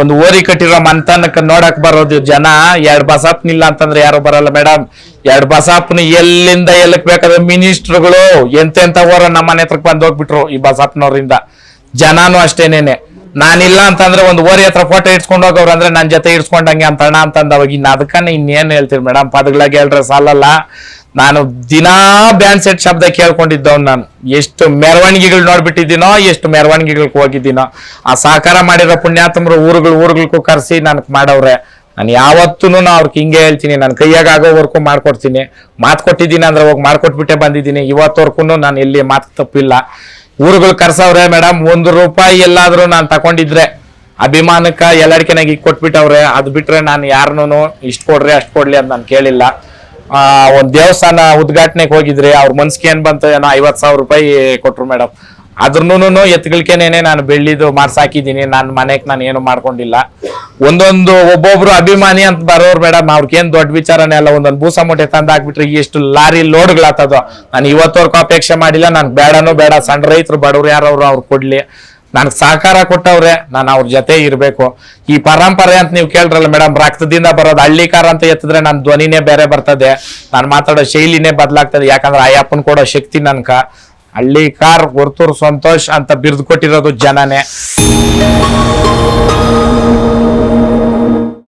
ಒಂದು ಓರಿ ಕಟ್ಟಿರೋ ಮಂತನಕ್ಕೆ ನೋಡಕ್ ಬರೋದು ಜನ ಎರಡ್ ಬಸಾಪ್ನಿಲ್ಲ ಅಂತಂದ್ರೆ ಯಾರು ಬರಲ್ಲ ಮೇಡಮ್. ಎರಡ್ ಬಸಾಪ್ನ ಎಲ್ಲಿಂದ ಎಲ್ಲಕ್ ಬೇಕಾದ್ರೆ ಮಿನಿಸ್ಟ್ರುಗಳು ಎಂತೆಂತ ಓರ ನಮ್ಮ ಮನೆ ಹತ್ರಕ್ ಬಂದ್ ಹೋಗ್ಬಿಟ್ರು ಈ ಬಸಾಪ್ನವ್ರಿಂದ ಜನಾನು ಅಷ್ಟೇನೇನೆ. ನಾನಿಲ್ಲ ಅಂತಂದ್ರೆ ಒಂದು ಓರಿ ಹತ್ರ ಫೋಟೋ ಇಡ್ಸ್ಕೊಂಡು ಹೋಗೋರು ಅಂದ್ರೆ ನನ್ನ ಜೊತೆ ಇಡ್ಸ್ಕೊಂಡಂಗೆ ಅಂತ ಅಣ್ಣ ಅಂತಂದ ಅವಾಗ ಇನ್ನು ಅದಕ್ಕನ್ನ ಇನ್ನೇನು ಹೇಳ್ತೀರಿ ಮೇಡಮ್ ಪದಗಳಾಗ ಹೇಳ್ರೆ ಸಾಲಲ್ಲ. ನಾನು ದಿನಾ ಬ್ಯಾಂಡ್ ಸೆಟ್ ಶಬ್ದ ಕೇಳ್ಕೊಂಡಿದ್ದವ್ ನಾನು. ಎಷ್ಟು ಮೆರವಣಿಗೆಗಳು ನೋಡ್ಬಿಟ್ಟಿದ್ದೀನೋ, ಎಷ್ಟು ಮೆರವಣಿಗೆಗಳಿಗೆ ಹೋಗಿದ್ದೀನೋ. ಆ ಸಹಕಾರ ಮಾಡಿರೋ ಪುಣ್ಯಾತ್ಮರು ಊರುಗಳು ಊರುಗಳಿಗೂ ಕರೆಸಿ ನನಗೆ ಮಾಡವ್ರೆ. ನಾನು ಯಾವತ್ತೂ ಅವ್ರಿಗೆ ಹಿಂಗೆ ಹೇಳ್ತೀನಿ. ನಾನು ಕೈಯಾಗ ಆಗೋವರೆಗೂ ಮಾಡ್ಕೊಡ್ತೀನಿ. ಮಾತು ಕೊಟ್ಟಿದ್ದೀನಿ ಅಂದ್ರೆ ಹೋಗಿ ಮಾಡ್ಕೊಟ್ಬಿಟ್ಟೆ ಬಂದಿದ್ದೀನಿ. ಇವತ್ತವರೆಗೂ ನಾನು ಎಲ್ಲಿ ಮಾತು ತಪ್ಪಿಲ್ಲ. ಊರುಗಳು ಕರ್ಸವ್ರೆ ಮೇಡಮ್ ಒಂದು ರೂಪಾಯಿ ಎಲ್ಲಾದ್ರೂ ನಾನು ತಗೊಂಡಿದ್ರೆ ಅಭಿಮಾನಕ್ಕ ಎಲ್ಲಡಿಕೆನಾಗ ಈಗ ಕೊಟ್ಬಿಟ್ಟವ್ರೆ, ಅದು ಬಿಟ್ರೆ ನಾನು ಯಾರನ್ನೂ ಇಷ್ಟು ಕೊಡ್ರಿ, ಅಷ್ಟು ಕೊಡ್ಲಿ ಅಂತ ನಾನು ಕೇಳಿಲ್ಲ. ಒಂದ್ ದೇವಸ್ಥಾನ ಉದ್ಘಾಟನೆಗೆ ಹೋಗಿದ್ರಿ ಅವ್ರ ಮನ್ಸಿಗೆ ಏನ್ ಬಂತು ಏನೋ ಐವತ್ತು ಸಾವಿರ ರೂಪಾಯಿ ಕೊಟ್ರು ಮೇಡಮ್ ಅದ್ರೂನು ಎತ್ಗಳಿಕೆನೇನೆ ನಾನು ಬೆಳ್ಳಿದು ಮಾಡ್ಸಾಕಿದ್ದೀನಿ ನನ್ನ ಮನೆಗೆ ನಾನು ಏನು ಮಾಡ್ಕೊಂಡಿಲ್ಲ. ಒಂದೊಂದು ಒಬ್ಬೊಬ್ರು ಅಭಿಮಾನಿ ಅಂತ ಬರೋರು ಮೇಡಮ್ ಅವ್ರಿಗೇನ್ ದೊಡ್ಡ ವಿಚಾರನೇ ಅಲ್ಲ, ಒಂದೊಂದು ಬೂಸ ಮೂಟೆ ತಂದು ಹಾಕ್ಬಿಟ್ರೆ ಎಷ್ಟು ಲಾರಿ ಲೋಡ್ಗಳಾತದ ನಾನು ಇವತ್ತವರೆಗೂ ಅಪೇಕ್ಷೆ ಮಾಡಿಲ್ಲ, ನನ್ ಬೇಡನೂ ಬೇಡ, ಸಣ್ಣ ರೈತರು ಬಡವ್ರು ಯಾರವ್ರು ಅವ್ರು ಕೊಡ್ಲಿ. ನನಗೆ ಸಹಕಾರ ಕೊಟ್ಟವ್ರೆ, ನಾನು ಅವ್ರ ಜೊತೆ ಇರಬೇಕು. ಈ ಪರಂಪರೆ ಅಂತ ನೀವು ಕೇಳ್ರಲ್ಲ ಮೇಡಮ್, ರಕ್ತದಿಂದ ಬರೋದು ಹಳ್ಳಿಕಾರ ಅಂತ ಎತ್ತಿದ್ರೆ ನನ್ನ ಧ್ವನಿನೇ ಬೇರೆ ಬರ್ತದೆ. ನಾನು ಮಾತಾಡೋ ಶೈಲಿನೇ ಬದಲಾಗ್ತದೆ, ಯಾಕಂದ್ರೆ ಅಯ್ಯಪ್ಪನ ಕೊಡೋ ಶಕ್ತಿ ನನ್ಕ. ಹಳ್ಳಿಕಾರ್ ಹೊರ್ತೂರು ಸಂತೋಷ್ ಅಂತ ಬಿರ್ದು ಕೊಟ್ಟಿರೋದು ಜನನೇ.